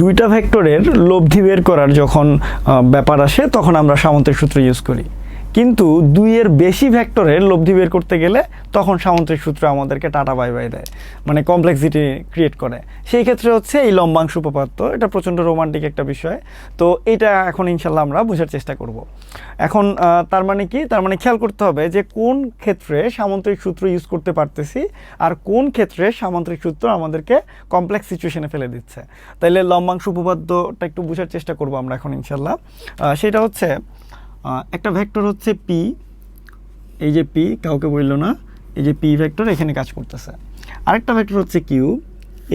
দুইটা ভেক্টরের লব্ধি বের করার যখন ব্যাপার আসে তখন আমরা সামন্তের সূত্র ইউজ করি। কিন্তু দুইয়ের বেশি ভেক্টরের লব্ধি বের করতে গেলে তখন সামন্তিক সূত্র আমাদেরকে টাটা বাই বাই দেয়। মানে কমপ্লেক্সিটি ক্রিয়েট করে। সেই ক্ষেত্রে হচ্ছে এই লম্বাংশ উপপাদ্য, এটা প্রচণ্ড রোমান্টিক একটা বিষয়। তো এটা এখন ইনশাল্লাহ আমরা বোঝার চেষ্টা করব। এখন তার মানে কি? তার মানে খেয়াল করতে হবে যে কোন ক্ষেত্রে সামন্ত্রিক সূত্র ইউজ করতে পারতেছি আর কোন ক্ষেত্রে সামান্তরিক সূত্র আমাদেরকে কমপ্লেক্স সিচুয়েশনে ফেলে দিচ্ছে। তাইলে লম্বাংশ উপপাদ্যটা একটু বোঝার চেষ্টা করব আমরা এখন ইনশাল্লাহ। সেটা হচ্ছে একটা ভেক্টর হচ্ছে পি এই যে পি কাউকে বলল না, এই যে পি ভেক্টর এখানে কাজ করতেছে। আরেকটা ভেক্টর হচ্ছে কিউ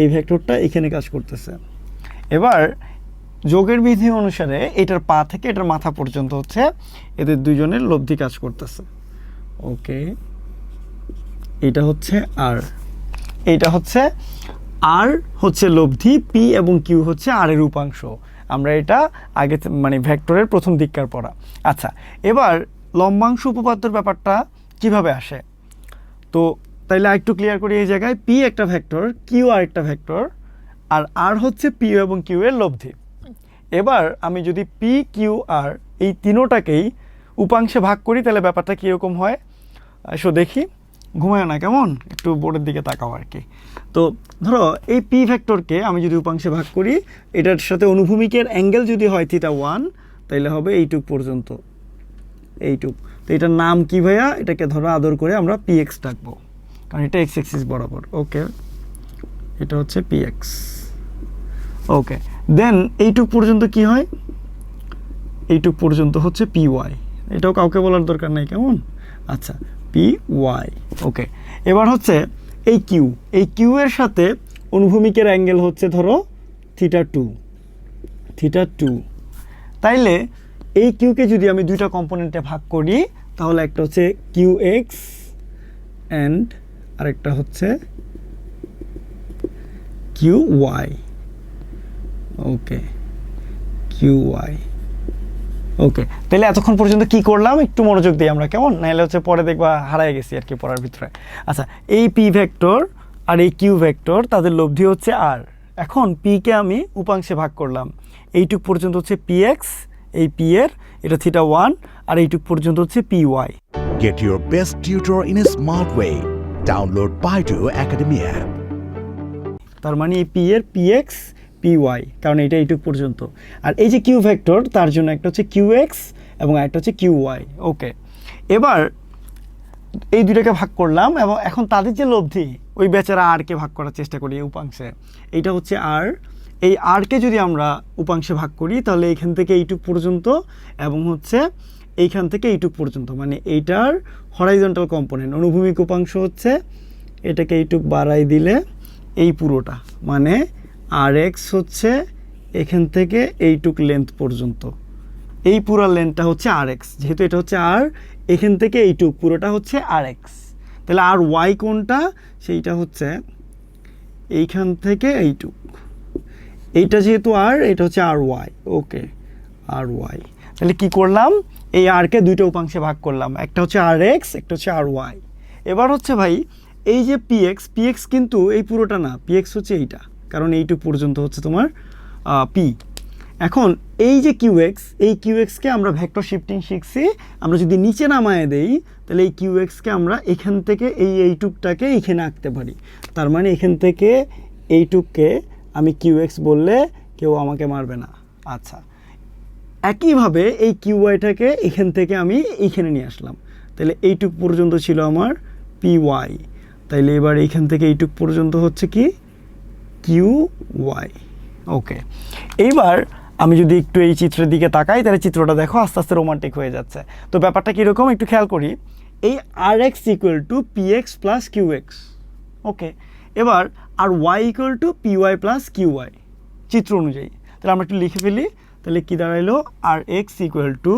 এই ভেক্টরটা এখানে কাজ করতেছে। এবার, যোগের বিধি অনুসারে এটার পা থেকে এটার মাথা পর্যন্ত হচ্ছে এদের দুইজনের লব্ধি কাজ করতেছে। ওকে, এটা হচ্ছে আর এইটা হচ্ছে আর হচ্ছে লব্ধি পি এবং কিউ হচ্ছে আর এর উপাংশ। আমরা এটা আগে মানে ভেক্টরের প্রথম দিককার পড়া। আচ্ছা এবার লম্বাংশ উপপাদ্যর ব্যাপারটা কীভাবে আসে? তো তাইলে একটু ক্লিয়ার করি এই জায়গায়। পি একটা ভেক্টর কিউ আর একটা ভেক্টর, আর আর হচ্ছে পি এবং কিউ এর লব্ধি। এবার আমি যদি পি কিউ আর এই তিনোটাকেই উপাংশে ভাগ করি তাহলে ব্যাপারটা কীরকম হয়? সো দেখি। ঘুমায় না, কেমন? একটু বোর্ডের দিকে তাকাও আর কি। তো ধরো, এই পি ভেক্টরকে আমি যদি উপাংশে ভাগ করি, এটার সাথে অনুভূমিকের অ্যাঙ্গেল যদি হয় থিটা ওয়ান তাইলে হবে এইটুক পর্যন্ত। এইটুক। তো এটার নাম কি ভাইয়া? এটাকে ধরো আদর করে আমরা পি এক্স ডাকবো। কারণ এটা এক্স এক্সিস বরাবর। ওকে এটা হচ্ছে পি এক্স ওকে দেন এইটুক পর্যন্ত কি হয়? এইটুক পর্যন্ত হচ্ছে পি ওয়াই এটাও কাউকে বলার দরকার নেই, কেমন? আচ্ছা। পি ওয়াই ওকে এবার হচ্ছে এই কিউ এই কিউ এর সাথে অনুভূমিকের অ্যাঙ্গেল হচ্ছে ধরো থিটা টু থিটা টু তাইলে এই কিউকে যদি আমি দুইটা কম্পোনেন্টে ভাগ করি, তাহলে একটা হচ্ছে কিউ এক্স অ্যান্ড আরেকটা হচ্ছে Q Y okay Q Y okay তাহলে এতক্ষণ পর্যন্ত কি করলাম? একটু মনোযোগ দিই আমরা কেমন? নাহলে হচ্ছে পরে দেখবা হারায় গেছি আর কি পড়ার ভিতরে। আচ্ছা এই পি ভেক্টর আর এই কিউ ভেক্টর তাদের লব্ধি হচ্ছে আর এখন পিকে আমি উপাংশে ভাগ করলাম। এইটুক পর্যন্ত হচ্ছে পি এক্স এই পি এর এটা থিটা ওয়ান আর এইটুক পর্যন্ত হচ্ছে P Y Get your best tutor in a smart way. Download Baidu Academy app তার মানে এই পি এর পি এক্স পি ওয়াই কারণ এটা এইটুক পর্যন্ত। আর এই যে কিউ ভেক্টর তার জন্য একটা হচ্ছে কিউ এক্স এবং একটা হচ্ছে কিউ ওয়াই ওকে এবার এই দুটাকে ভাগ করলাম এবং এখন তাদের যে লব্ধি, ওই বেচারা আরকে ভাগ করার চেষ্টা করি উপাংশে। এইটা হচ্ছে আর এই আরকে যদি আমরা উপাংশে ভাগ করি, তাহলে এইখান থেকে এইটুক পর্যন্ত এবং হচ্ছে এইখান থেকে এইটুক পর্যন্ত মানে এইটার হরাইজন্টাল কম্পোনেন্ট অনুভূমিক উপাংশ হচ্ছে এটাকে এইটুক বাড়াই দিলে এই পুরোটা মানে আর এক্স হচ্ছে এখান থেকে এইটুক লেন্থ পর্যন্ত। এই পুরো লেন্থটা হচ্ছে আর এক্স যেহেতু এটা হচ্ছে আর এখান থেকে এইটুক, পুরোটা হচ্ছে আর এক্স তাহলে আর ওয়াই কোনটা? সেইটা হচ্ছে এইখান থেকে এইটুক। এইটা যেহেতু আর এটা হচ্ছে আর ওয়াই ওকে আর ওয়াই তাহলে কি করলাম? এই আরকে দুইটা উপাংশে ভাগ করলাম। একটা হচ্ছে আর এক্স একটা হচ্ছে আর ওয়াই এবার হচ্ছে ভাই, এই যে পি এক্স পি এক্স কিন্তু এই পুরোটা না পি এক্স হচ্ছে এইটা। কারণ এইটুক পর্যন্ত হচ্ছে তোমার পি এখন এই যে কিউ এক্স এই কিউ এক্সকে আমরা ভেক্টর শিফটিং শিখছি, আমরা যদি নিচে নামায় দেই, তাহলে এই কিউ এক্সকে আমরা এখান থেকে এই এইটুকটাকে এখানে আঁকতে পারি। তার মানে এখান থেকে এইটুককে আমি কিউ এক্স বললে কেউ আমাকে মারবে না। আচ্ছা। একইভাবে এই কিউ ওয়াইটাকে এখান থেকে আমি এইখানে নিয়ে আসলাম। তাহলে এইটুক পর্যন্ত ছিল আমার পি ওয়াই তাইলে এবার এইখান থেকে এইটুক পর্যন্ত হচ্ছে কি? কিউ ওয়াই ওকে এইবার আমি যদি একটু এই চিত্রের দিকে তাকাই, তাহলে চিত্রটা দেখো আস্তে আস্তে রোমান্টিক হয়ে যাচ্ছে। তো ব্যাপারটা কীরকম? একটু খেয়াল করি। এই R x equal to P x plus Q x okay এবার R y equal to P y plus Q y চিত্র অনুযায়ী। তাহলে আমরা একটু লিখে ফেলি। তাহলে কী দাঁড়াইলো? R X equal to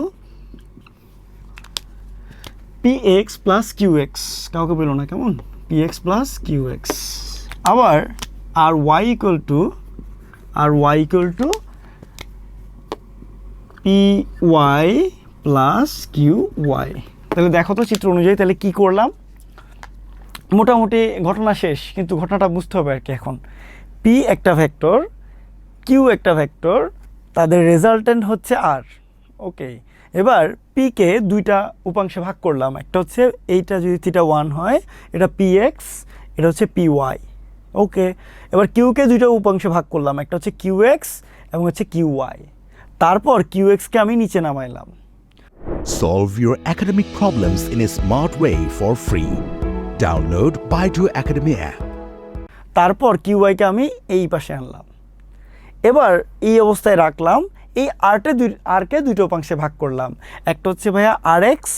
P X plus Q X কাউকে বলো না কেমন? P X plus Q X আবার R Y equal to R Y equal to P Y plus Q Y তাহলে দেখো তো চিত্র অনুযায়ী তাহলে কি করলাম? মোটামুটি ঘটনা শেষ, কিন্তু ঘটনাটা বুঝতে হবে আর কি এখন। পি একটা ভেক্টর কিউ একটা ভেক্টর তাদের রেজাল্টেন্ট হচ্ছে আর ওকে এবার পিকে দুইটা উপাংশে ভাগ করলাম। একটা হচ্ছে এইটা যদি থিটা ওয়ান হয়, এটা পি এক্স এটা হচ্ছে পি ওয়াই ওকে এবার কিউকে দুইটা উপাংশে ভাগ করলাম একটা হচ্ছে কিউ এক্স এবং হচ্ছে কিউ ওয়াই তারপর কিউ এক্সকে আমি নিচে নামাইলাম। Solve your academic problems in a smart way for free. Download Baidu Academy app. তারপর কিউআইকে আমি এই পাশে আনলাম। এবার এই অবস্থায় রাখলাম এই আরটে দুই আরকে দুটো উপাংশে ভাগ করলাম। একটা হচ্ছে ভাইয়া আর এক্স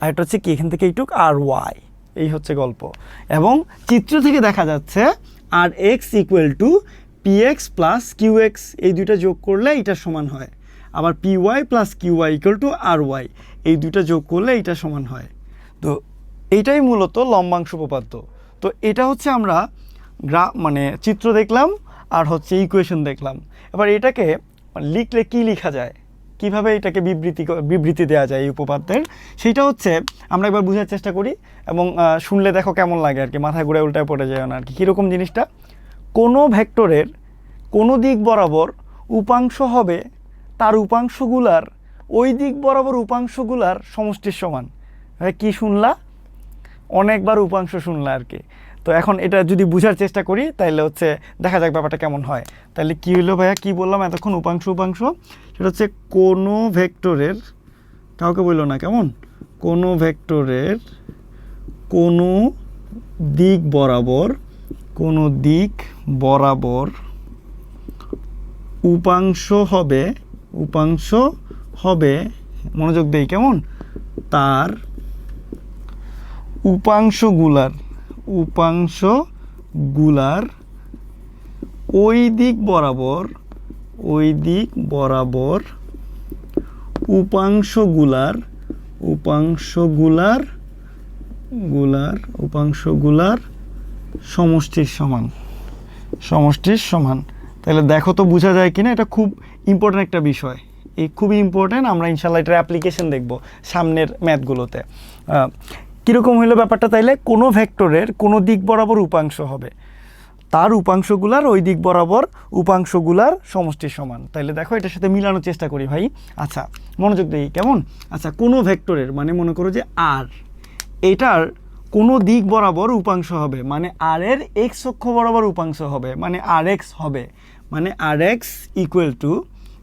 আর একটা হচ্ছে কি এখান থেকে এইটুক আর ওয়াই এই হচ্ছে গল্প। এবং চিত্র থেকে দেখা যাচ্ছে R X equal to P X plus Q X এই দুইটা যোগ করলে এইটা সমান হয়। আবার P Y plus Q Y equal to R Y এই দুইটা যোগ করলে এইটা সমান হয়। তো এইটাই মূলত লম্বাংশ উপপাদ্য। তো এটা হচ্ছে আমরা গ্রা মানে চিত্র দেখলাম আর হচ্ছে ইকুয়েশন দেখলাম। এবার এটাকে লিখলে কি লেখা যায়? কীভাবে এটাকে বিবৃতি বিবৃতি দেওয়া যায় এই উপপাদ্যের, সেইটা হচ্ছে আমরা একবার বোঝার চেষ্টা করি এবং শুনলে দেখো কেমন লাগে আর কি, মাথায় ঘুরে উল্টায় পড়ে যায় না আর কি। কীরকম জিনিসটা? কোনো ভেক্টরের কোনো দিক বরাবর উপাংশ হবে, তার উপাংশগুলার ওই দিক বরাবর উপাংশগুলার সমষ্টির সমান। কি শুনলা? অনেকবার উপাংশ শুনলা আর কি। তো এখন এটা যদি বোঝার চেষ্টা করি তাহলে হচ্ছে দেখা যাক ব্যাপারটা কেমন হয়। তাহলে কী হলো ভাইয়া? কী বললাম? এতক্ষণ উপাংশ উপাংশ। সেটা হচ্ছে কোনো ভেক্টরের, কাউকে বলল না, কেমন? কোনো ভেক্টরের কোনো দিক বরাবর, কোনো দিক বরাবর উপাংশ হবে উপাংশ হবে, মনোযোগ দেই, কেমন? তার উপাংশগুলার উপাংশগুলার ওই দিক বরাবর, ওই দিক বরাবর উপাংশগুলার উপাংশগুলার গুলার উপাংশগুলার সমষ্টির সমান সমষ্টির সমান। তাহলে দেখো তো বোঝা যায় কিনা, এটা খুব ইম্পর্ট্যান্ট একটা বিষয়। এই খুবই ইম্পর্ট্যান্ট আমরা ইনশাল্লাহ এটার অ্যাপ্লিকেশন দেখব সামনের ম্যাথগুলোতে কীরকম হইল ব্যাপারটা তাইলে? কোনো ভেক্টরের কোনো দিক বরাবর উপাংশ হবে। তার উপাংশগুলার ওই দিক বরাবর উপাংশগুলার সমষ্টির সমান। তাইলে দেখো এটার সাথে মিলানোর চেষ্টা করি ভাই। আচ্ছা মনোযোগ দিই কেমন? আচ্ছা কোনো ভেক্টরের মানে মনে করো যে আর এটার কোনো দিক বরাবর উপাংশ হবে। মানে আর এর এক্স অক্ষ বরাবর উপাংশ হবে। মানে আর এক্স হবে। মানে আর এক্স ইকুয়াল টু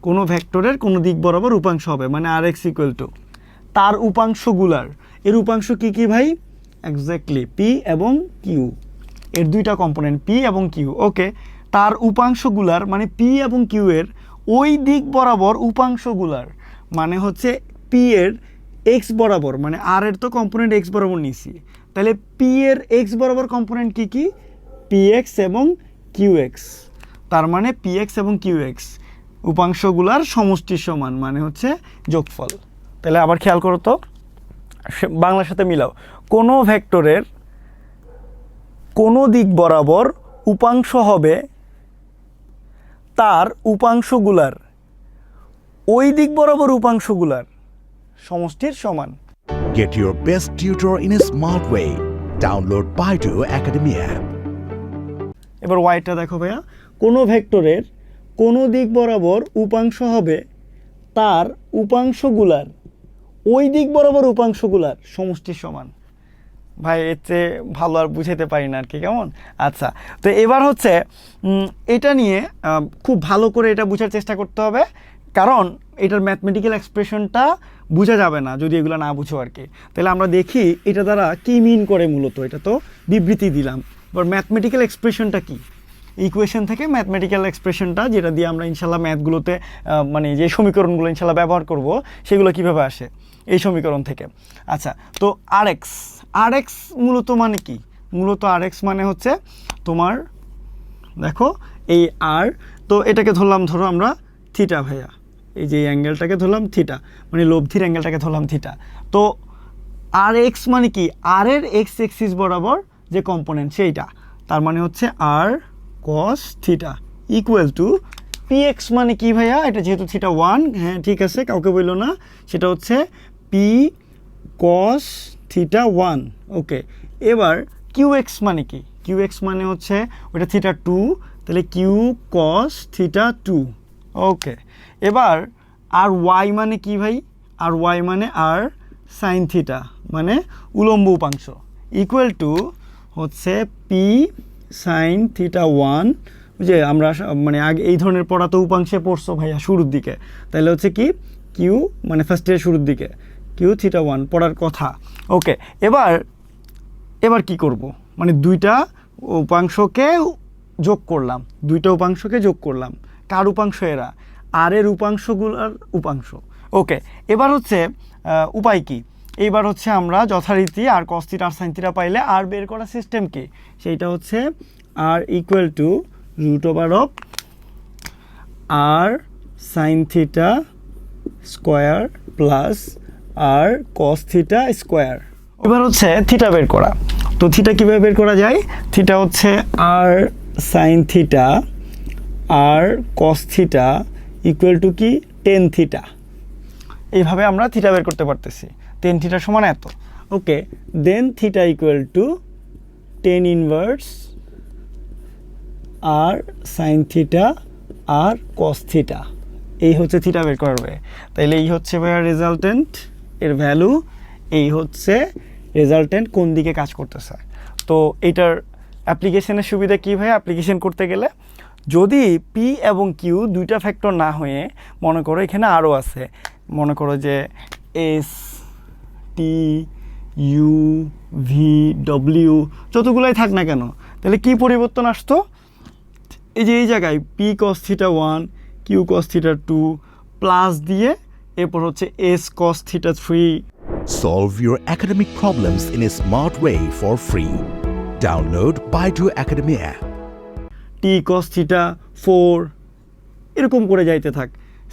কোনো ভেক্টরের কোনো দিক বরাবর উপাংশ হবে। মানে আর এক্স ইকুয়াল টু তার উপাংশগুলার এর উপাংশ কি কি ভাই? এক্স্যাক্টলি পি এবং কিউ এর দুইটা কম্পোনেন্ট পি এবং কিউ ওকে তার উপাংশগুলার মানে পি এবং কিউ এর ওই দিক বরাবর উপাংশগুলার মানে হচ্ছে পি এর এক্স বরাবর মানে আর এর তো কম্পোনেন্ট এক্স বরাবর নিছি। তাহলে পি এর এক্স বরাবর কম্পোনেন্ট কি কি? পি এক্স এবং কিউ এক্স তার মানে পি এক্স এবং কিউ এক্স উপাংশগুলার সমষ্টির সমান মানে হচ্ছে যোগফল। তাহলে আবার খেয়াল করো তো। বাংলার সাথে মিলাও। কোনো ভেক্টরের কোনো দিক বরাবর উপাংশ হবে তার উপাংশগুলার। ওই দিক বরাবর উপাংশগুলার সমষ্টির সমান। Get Get your best tutor in a smart way. Download Baidu Academy app. এবার ওয়াইটা দেখো ভাইয়া। কোনো ভেক্টরের কোনো দিক বরাবর উপাংশ হবে তার উপাংশগুলার। ওই দিক বরাবর উপাংশগুলার সমষ্টির সমান। ভাই, এর চেয়ে ভালো আর বুঝাতে পারি না আর কি কেমন? আচ্ছা তো এবার হচ্ছে এটা নিয়ে খুব ভালো করে এটা বোঝার চেষ্টা করতে হবে, কারণ এটার ম্যাথমেটিক্যাল এক্সপ্রেশনটা বোঝা যাবে না যদি এগুলো না বুঝো আর কি তাহলে আমরা দেখি এটা দ্বারা কী মিন করে মূলত, এটা তো বিবৃতি দিলাম। এবার ম্যাথমেটিক্যাল এক্সপ্রেশনটা কী? ইকুয়েশন থেকে ম্যাথমেটিক্যাল এক্সপ্রেশনটা যেটা দিয়ে আমরা ইনশাল্লাহ ম্যাথগুলোতে মানে যে সমীকরণগুলো ইনশাল্লাহ ব্যবহার করব, সেগুলো কীভাবে আসে এই সমীকরণ থেকে। আচ্ছা তো আর এক্স আর এক্স মূলত মানে কি? মূলত আর এক্স মানে হচ্ছে তোমার, দেখো, এই আর তো এটাকে ধরলাম ধরো আমরা থিটা ভাইয়া। এই যে অ্যাঙ্গেলটাকে ধরলাম থিটা মানে লব্ধির অ্যাঙ্গেলটাকে ধরলাম থিটা তো আর এক্স মানে কি? আর এর এক্স এক্সিস বরাবর যে কম্পোনেন্ট সেইটা, তার মানে হচ্ছে R cos theta equal to P X মানে কি ভাইয়া? এটা যেহেতু থিটা ওয়ান হ্যাঁ ঠিক আছে, কাউকে বলল না। সেটা হচ্ছে P cos theta one okay এবার কিউ এক্স মানে কি? কিউ এক্স মানে হচ্ছে ওটা থিটা টু তাহলে Q cos theta two okay এবার আর ওয়াই মানে কি ভাই? আর ওয়াই মানে আর সাইন থিটা মানে উলম্ব উপাংশ। ইকুয়াল টু হচ্ছে পি সাইন থিটা ওয়ান যে আমরা মানে আগে এই ধরনের পড়া তো উপাংশে পড়ছো ভাইয়া শুরুর দিকে। তাহলে হচ্ছে কি? কিউ মানে ফার্স্ট ইয়ার শুরুর দিকে। কিউ থিটা ওয়ান পড়ার কথা। ওকে এবার এবার কি করব? মানে দুইটা উপাংশকে যোগ করলাম। দুইটা উপাংশকে যোগ করলাম। কার উপাংশ এরা? আর এর উপাংশগুলোর উপাংশ। ওকে এবার হচ্ছে উপায় কি? এইবার হচ্ছে আমরা যথারীতি আর কস্তির আর সাইনতিরা পাইলে আর বের করার সিস্টেম কি? সেইটা হচ্ছে R equal to root over of R sine theta square plus R cos theta square এবার হচ্ছে থিটা বের করা। তো থিটা কীভাবে বের করা যায়? থিটা হচ্ছে R sine theta R cos theta equal to কি? টেন থিটা এইভাবে আমরা থিটা বের করতে পারতেছি। টেন থিটা সমান এত। Okay then theta equal to tan inverse R sine theta R cos theta এই হচ্ছে থিটা বের করবে তাইলে এই হচ্ছে ভাইয়া রেজাল্টেন্ট এর ভ্যালু এই হচ্ছে রেজাল্টেন্ট কোন দিকে কাজ করতেছে। তো এটার অ্যাপ্লিকেশনের সুবিধা কী ভাই অ্যাপ্লিকেশন করতে গেলে যদি পি এবং কিউ দুইটা ফ্যাক্টর না হয়ে মনে করো এখানে আরও আছে মনে করো যে S T U V W যতগুলাই থাক না কেন তাহলে কি পরিবর্তন আসতো এই যে এই জায়গায় P cos theta one Q cos theta two plus দিয়ে এরপর হচ্ছে S cos theta three Solve your academic problems in a smart way for free. Download Baidu Academy app. T cos theta four এরকম করে যাইতে থাক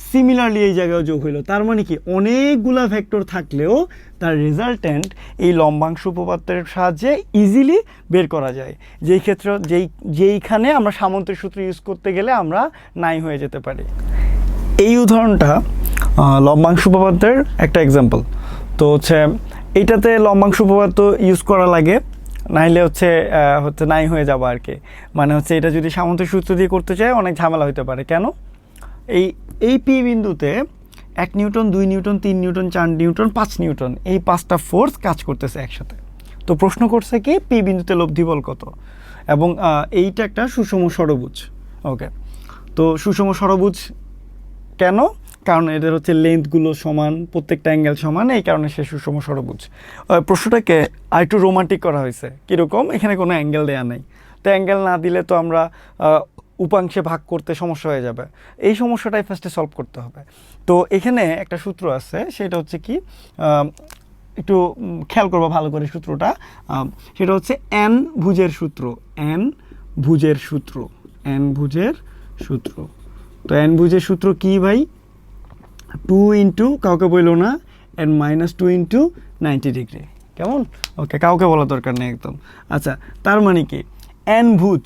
similarly এই জায়গায় যোগ হইল। তার মানে কি? অনেকগুলা ভেক্টর থাকলেও তার রেজাল্টেন্ট এই লম্বাংশ উপপাদ্যের সাহায্যে ইজিলি বের করা যায়। যেই ক্ষেত্রে, যেই, যেইখানে আমরা সামন্তের সূত্র ইউজ করতে গেলে আমরা নাই হয়ে যেতে পারি। এই উদাহরণটা লম্বাংশ উপপাদ্যের একটা এক্সাম্পল তো হচ্ছে এইটাতে লম্বাংশ উপপাদ্য ইউজ করা লাগে, নাইলে হচ্ছে হচ্ছে নাই হয়ে যাব আর কি। মানে হচ্ছে এটা যদি সামন্তের সূত্র দিয়ে করতে চায়, অনেক ঝামেলা হতে পারে। কেন? এই এই পি বিন্দুতে এক নিউটন দুই নিউটন তিন নিউটন চার নিউটন পাঁচ নিউটন এই পাঁচটা ফোর্স কাজ করতেছে একসাথে। তো প্রশ্ন করছে কি? পি বিন্দুতে লব্ধি বল কত? এবং এইটা একটা সুষম ষড়ভুজ ওকে। তো সুষম ষড়ভুজ কেন? কারণ এদের হচ্ছে লেন্থগুলো সমান প্রত্যেকটা অ্যাঙ্গেল সমান এই কারণে সে সুষম আহ, প্রশ্নটাকে আর একটু রোমান্টিক করা হয়েছে। কীরকম? এখানে কোনো অ্যাঙ্গেল দেয়া নেই। তো অ্যাঙ্গেল না দিলে তো আমরা উপাংশে ভাগ করতে সমস্যা হয়ে যাবে। এই সমস্যাটাই ফার্স্টে সলভ করতে হবে। তো এখানে একটা সূত্র আছে, সেটা হচ্ছে কি একটু খেয়াল করব ভালো করে সূত্রটা। সেটা হচ্ছে এন ভুজের সূত্র এন ভুজের সূত্র এন ভুজের সূত্র। তো এন ভুজের সূত্র কি ভাই? টু ইন্টু কাউকে বলল না N minus two into ninety degree কেমন? ওকে কাউকে বলা দরকার নেই একদম। আচ্ছা তার মানে কি? এন ভুজ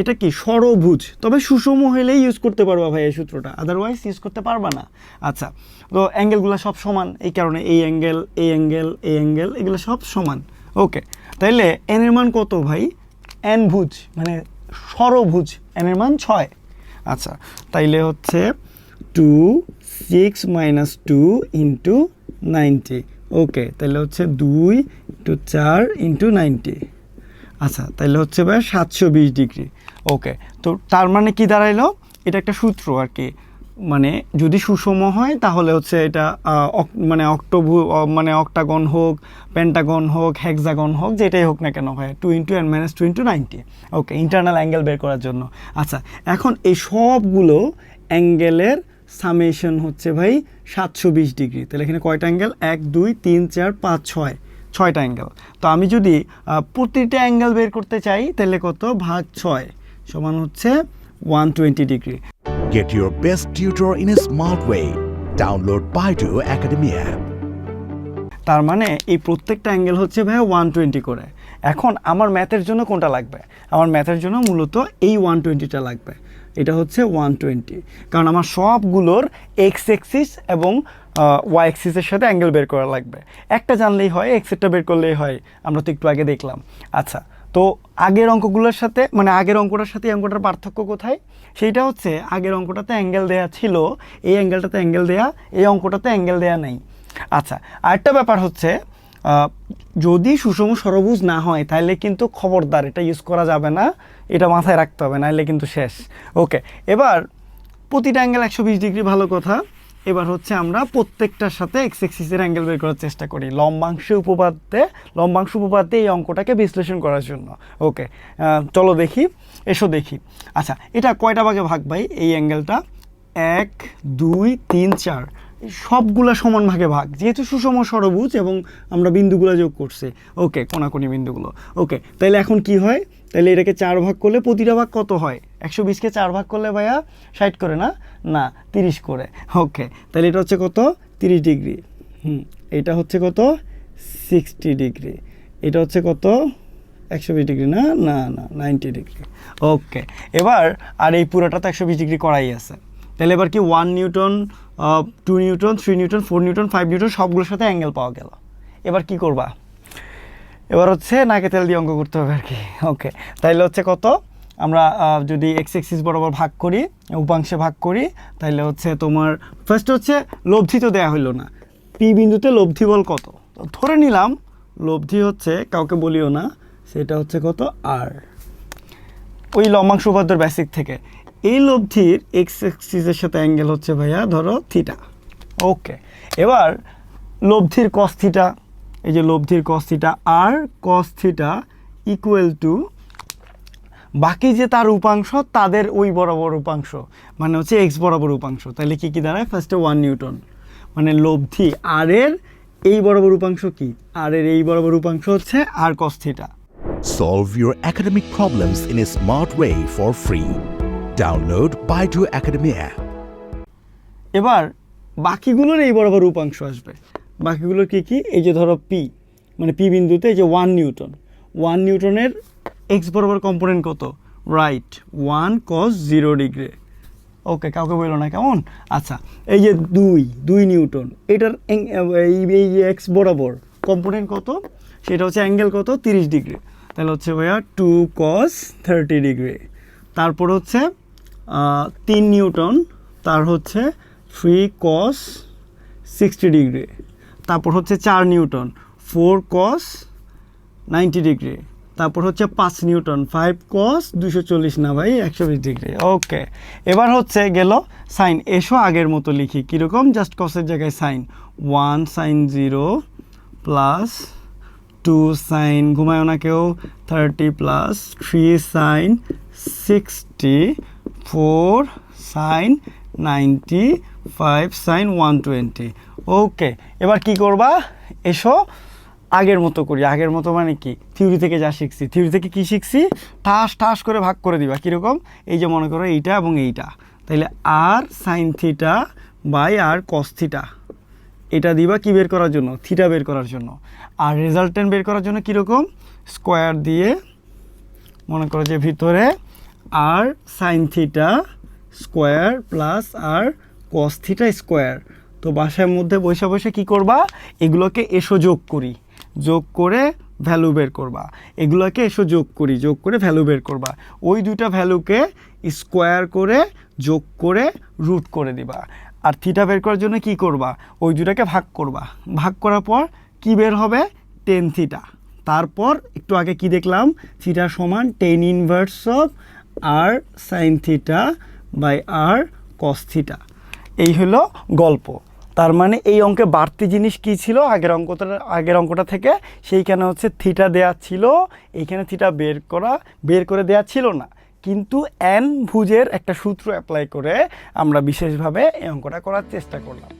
এটা কি ষড়ভুজ তবে সুষম হলেই ইউজ করতে পারবা ভাই এই সূত্রটা। আদারওয়াইজ ইউজ করতে পারবা না। আচ্ছা তো অ্যাঙ্গেলগুলো সব সমান। এই কারণে এই অ্যাঙ্গেল এই অ্যাঙ্গেল এই অ্যাঙ্গেল এগুলো সব সমান। ওকে তাইলে এন এর মান কত ভাই? এন ভুজ মানে ষড়ভুজ এন এর মান ছয়। আচ্ছা তাইলে হচ্ছে two six minus two into ninety okay তাহলে হচ্ছে দুই ইন্টু চার ইন্টু নাইনটি আচ্ছা তাহলে হচ্ছে ভাই সাতশো বিশ ডিগ্রি। ওকে তো তার মানে কি দাঁড়াইলো? এটা একটা সূত্র আর কি মানে যদি সুষম হয়, তাহলে হচ্ছে এটা মানে অক্টোভু মানে অক্টাগন হোক পেন্টাগন হোক হেক্সাগন হোক, যেটাই হোক না কেন হয় two into N minus two into ninety okay internal angle বের করার জন্য। আচ্ছা এখন এই সবগুলো অ্যাঙ্গেলের সামেশন হচ্ছে ভাই সাতশো বিশ ডিগ্রি। তাহলে এখানে কয়টা অ্যাঙ্গেল? এক, দুই, তিন, চার, পাঁচ, ছয়। ছয়টা অ্যাঙ্গেল। তো আমি যদি প্রতিটা অ্যাঙ্গেল বের করতে চাই, তাহলে কত? ভাগ ছয়। সমান হচ্ছে one twenty degree get your best tutor in a smart way. Download Baidu Academy app তার মানে এই প্রত্যেকটা অ্যাঙ্গেল হচ্ছে ভাই ওয়ান টোয়েন্টি করে। এখন আমার ম্যাথের জন্য কোনটা লাগবে? আমার ম্যাথের জন্য মূলত এই ওয়ান টোয়েন্টিটা লাগবে। এটা হচ্ছে ওয়ান টোয়েন্টি কারণ আমার সবগুলোর এক্স এক্সিস এবং ওয়াই এক্সিসের সাথে অ্যাঙ্গেল বের করা লাগবে। একটা জানলেই হয় এক্সেরটা বের করলেই হয়। আমরা তো একটু আগে দেখলাম। আচ্ছা তো আগের অঙ্কগুলোর সাথে মানে আগের অঙ্কটার সাথে অঙ্কটার পার্থক্য কোথায়? সেইটা হচ্ছে আগের অঙ্কটাতে অ্যাঙ্গেল দেয়া ছিল, এই অ্যাঙ্গেলটাতে অ্যাঙ্গেল দেয়া, এই অঙ্কটাতে অ্যাঙ্গেল দেয়া নেই। আচ্ছা আরেকটা ব্যাপার হচ্ছে যদি সুষম সরবুজ না হয় তাহলে কিন্তু খবরদার, এটা ইউজ করা যাবে না, এটা মাথায় রাখতে হবে নাহলে কিন্তু শেষ। ওকে, এবার প্রতিটা অ্যাঙ্গেল একশো বিশ ডিগ্রি ভালো কথা। এবার হচ্ছে আমরা প্রত্যেকটার সাথে এক্স এক্সিসের অ্যাঙ্গেল বের করার চেষ্টা করি। লম্বাংশ উপপাদ্যে লম্বাংশ উপপাদ্যে এই অঙ্কটাকে বিশ্লেষণ করার জন্য। ওকে চলো দেখি, এসো দেখি। আচ্ছা এটা কয়টা ভাগে ভাগ ভাই? এই অ্যাঙ্গেলটা এক, দুই, তিন, চার। সবগুলা সমান ভাগে ভাগ। যেহেতু সুষম সরবুজ এবং আমরা বিন্দুগুলো যোগ করছি। ওকে কোনাকুনি বিন্দুগুলো। ওকে তাহলে এখন কি হয়? তাহলে এটাকে চার ভাগ করলে প্রতিটা ভাগ কত হয়? একশো বিশকে চার ভাগ করলে ভাইয়া ষাট করে না? না, তিরিশ করে। ওকে, তাহলে এটা হচ্ছে কত? তিরিশ ডিগ্রি। হুম, এটা হচ্ছে কত? Sixty degree. এটা হচ্ছে কত? একশো বিশ ডিগ্রি না? না না, নাইনটি ডিগ্রি। ওকে, এবার আর এই পুরোটা তো একশো বিশ ডিগ্রি করাই আছে। তাহলে এবার কি one newton two newton three newton four newton five newton সবগুলোর সাথে অ্যাঙ্গেল পাওয়া গেল। এবার কি করবা? এবার হচ্ছে নাকে তেল দিয়ে অঙ্ক করতে হবে আর কি। ওকে তাইলে হচ্ছে কত? আমরা যদি এক্স এক্সিস বরাবর ভাগ করি, উপাংশে ভাগ করি তাহলে হচ্ছে তোমার ফার্স্ট হচ্ছে লব্ধি তো দেওয়া হইল না। পি বিন্দুতে লব্ধি বল কত? ধরে নিলাম, লব্ধি হচ্ছে, কাউকে বলিও না, সেটা হচ্ছে কত? আর ওই লম্বাংশ উপাদ্যর বেসিক থেকে। এই লব্ধির এক্স এক্সিসের সাথে অ্যাঙ্গেল হচ্ছে ভাইয়া, ধরো থিটা ওকে এবার, লব্ধির কস থিটা এই যে লব্ধির cos theta R cos theta equal to বাকি যে তার উপাংশ তাদের ওই বরাবর উপাংশ মানে হচ্ছে এক্স বরাবর উপাংশ তাহলে কী কী দাঁড়ায়? ফার্স্টে ওয়ান নিউটন মানে লব্ধি আর এর এই বরাবর উপাংশ কি? আর এর এই বরাবর উপাংশ হচ্ছে R cos theta Solve your academic problems in a smart way for free. Download Baidu Academy app. এবার বাকিগুলোর এই বরাবর উপাংশ আসবে। বাকিগুলোর কি কি? এই যে ধরো পি মানে পি বিন্দুতে এই যে ওয়ান নিউটন ওয়ান নিউটনের এক্স বরাবর কম্পোনেন্ট কত? Right one cos zero degree okay কাউকে বলল না, কেমন? আচ্ছা এই যে দুই দুই নিউটন এটার এই এক্স বরাবর কম্পোনেন্ট কত? সেটা হচ্ছে অ্যাঙ্গেল কত? তিরিশ ডিগ্রি তাহলে হচ্ছে ভাইয়া টু কস থার্টি ডিগ্রি তারপর হচ্ছে তিন নিউটন তার হচ্ছে থ্রি কস সিক্সটি ডিগ্রি তারপর হচ্ছে চার newton, four cos ninety degree, তারপর হচ্ছে পাঁচ নিউটন, ফাইভ কস দুশো চল্লিশ না ভাই একশো বিশ ডিগ্রি, ওকে। এবার হচ্ছে গেল সাইন, এসো আগের মতো লিখি, কীরকম? জাস্ট কসের জায়গায় sine, one sine zero plus two sine ঘুমায় না কেউ, thirty plus three sine, sixty four sine, ninety five sine one twenty okay এবার কি করবা? এসো আগের মতো করি। আগের মতো মানে কি? থিওরি থেকে যা শিখছি। থিওরি থেকে কি শিখছি? ঠাস ঠাস করে ভাগ করে দিবা। কীরকম? এই যে মনে করো এইটা এবং এইটা। তাইলে R sine theta by R cos theta এটা দিবা কি বের করার জন্য? থিটা বের করার জন্য। আর রেজাল্টেন্ট বের করার জন্য কীরকম? স্কোয়ার দিয়ে মনে করো যে ভিতরে R sine theta square plus R cos theta square তো বাসার মধ্যে বসে বসে কি করবা? এগুলোকে এসো যোগ করি। যোগ করে ভ্যালু বের করবা। এগুলোকে এসো যোগ করি, যোগ করে ভ্যালু বের করবা। ওই দুইটা ভ্যালুকে স্কোয়ার করে, যোগ করে রুট করে দিবা। আর থিটা বের করার জন্য কি করবা? ওই দুটাকে ভাগ করবা। ভাগ করার পর কি বের হবে? টেন থিটা তারপর একটু আগে কি দেখলাম? থিটা সমান tan inverse of R sine theta by R cos theta এই হলো গল্প। তার মানে এই অঙ্কে বাড়তি জিনিস কি ছিল? আগের অঙ্কটা আগের অঙ্কটা থেকে সেইখানে হচ্ছে থিটা দেয়া ছিল। এইখানে থিটা বের করা, বের করে দেয়া ছিল না। কিন্তু অ্যান ভুজের একটা সূত্র অ্যাপ্লাই করে আমরা বিশেষভাবে এই অঙ্কটা করার চেষ্টা করলাম।